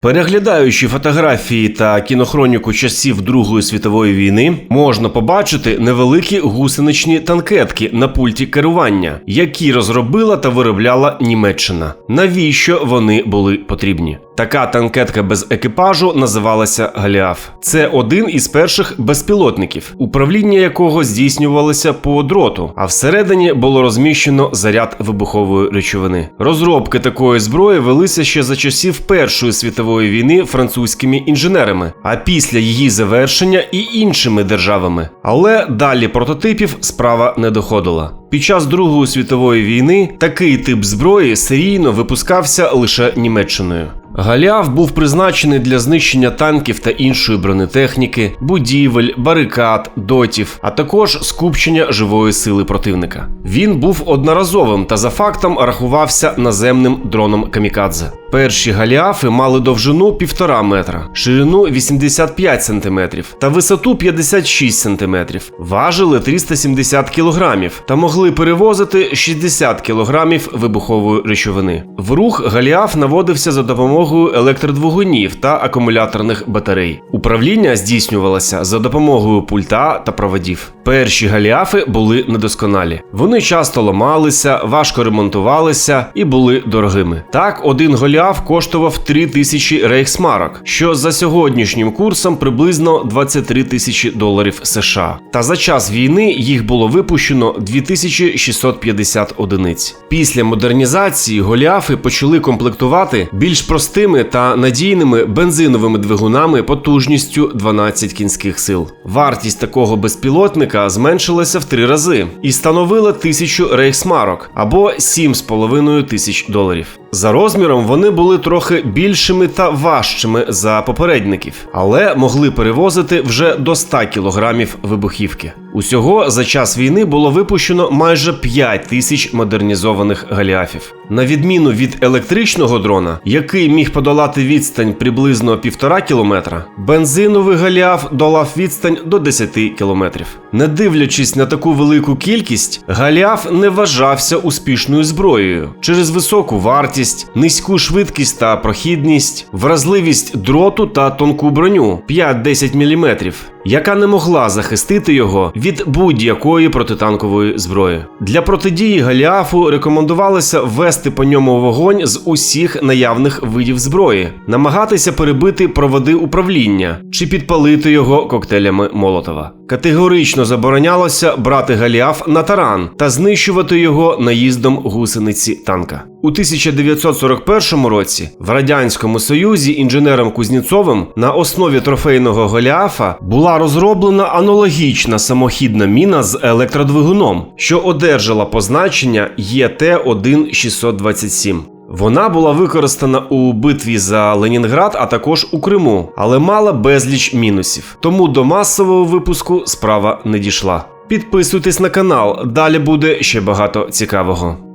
Переглядаючи фотографії та кінохроніку часів Другої світової війни, можна побачити невеликі гусеничні танкетки на пульті керування, які розробила та виробляла Німеччина. Навіщо вони були потрібні? Така танкетка без екіпажу називалася Галіаф. Це один із перших безпілотників, управління якого здійснювалося по дроту, а всередині було розміщено заряд вибухової речовини. Розробки такої зброї велися ще за часів Першої світової війни французькими інженерами, а після її завершення і іншими державами. Але далі прототипів справа не доходила. Під час Другої світової війни такий тип зброї серійно випускався лише Німеччиною. Галіаф був призначений для знищення танків та іншої бронетехніки, будівель, барикад, дотів, а також скупчення живої сили противника. Він був одноразовим та за фактом рахувався наземним дроном камікадзе. Перші галіафи мали довжину 1,5 метра, ширину 85 см та висоту 56 см, важили 370 кг та могли перевозити 60 кг вибухової речовини. В рух галіаф наводився за допомогою електродвигунів та акумуляторних батарей. Управління здійснювалося за допомогою пульта та проводів. Перші галіафи були недосконалі. Вони часто ламалися, важко ремонтувалися і були дорогими. Так, один голіаф коштував 3 тисячі рейхсмарок, що за сьогоднішнім курсом приблизно 23 тисячі доларів США. Та за час війни їх було випущено 2650 одиниць. Після модернізації голіафи почали комплектувати більш простими та надійними бензиновими двигунами потужністю 12 кінських сил. Вартість такого безпілотника зменшилася в три рази і становила тисячу рейхсмарок або 7,5 тисяч доларів. За розміром вони були трохи більшими та важчими за попередників, але могли перевозити вже до 100 кілограмів вибухівки. Усього за час війни було випущено майже 5 тисяч модернізованих галіафів. На відміну від електричного дрона, який міг подолати відстань приблизно півтора кілометра, бензиновий галіаф долав відстань до 10 кілометрів. Не дивлячись на таку велику кількість, галіаф не вважався успішною зброєю через високу вартість, низьку швидкість та прохідність, вразливість дроту та тонку броню 5-10 мм, яка не могла захистити його від будь-якої протитанкової зброї. Для протидії Галіафу рекомендувалося ввести по ньому вогонь з усіх наявних видів зброї, намагатися перебити проводи управління чи підпалити його коктейлями Молотова. Категорично заборонялося брати Галіаф на таран та знищувати його наїздом гусениці танка. У 1941 році в радянському союзі інженером Кузнєцовим на основі трофейного Голіафа була розроблена аналогічна самохідна міна з електродвигуном, що одержала позначення ЄТ-1627. Вона була використана у битві за Ленінград, а також у Криму, але мала безліч мінусів. Тому до масового випуску справа не дійшла. Підписуйтесь на канал, далі буде ще багато цікавого.